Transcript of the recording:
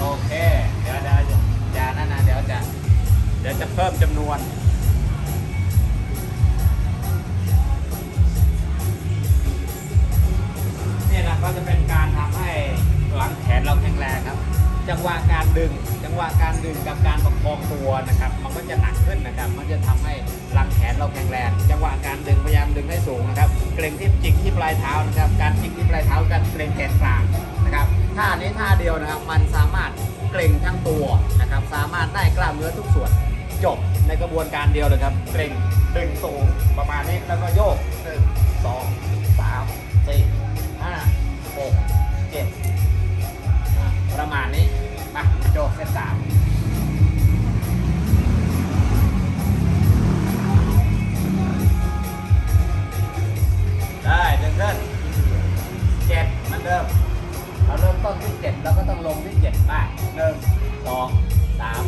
โอเค เดี๋ยวเดี๋ยวอย่านั่นนะเดี๋ยวจะ เดี๋ยวจะเพิ่มจำนวนนี่นะก็จะเป็นการทำให้หลังแขนเราแข็งแรงครับ จังหวะการดึง จังหวะการดึงกับการประคองตัวนะครับ มันก็จะหนักขึ้นนะครับ มันจะทำให้หลังแขนเราแข็งแรง จังหวะการดึงพยายามดึงให้สูงนะครับ เกรงที่จิกที่ปลายเท้านะครับ การจิกที่ปลายเท้ากัรเกรงแขนกลางนะครับ ท่านี้ท่าเดียวนะครับ มันสา เกรงทั้งตัวนะครับ สามารถได้กล้ามเนื้อทุกส่วนจบในกระบวนการเดียวเลยครับ เกรงดึงสูงประมาณนี้แล้วก็โยกหนึ่งสองสามสี่ห้าหกเจ็ดประมาณนี้มาโจกเซตสามได้เดึงขึ้นเจ็ดเหมันเดิม ต้นที่เจ็ดเราก็ต้องลงที่เจ็ดไปหนึ่งสองสาม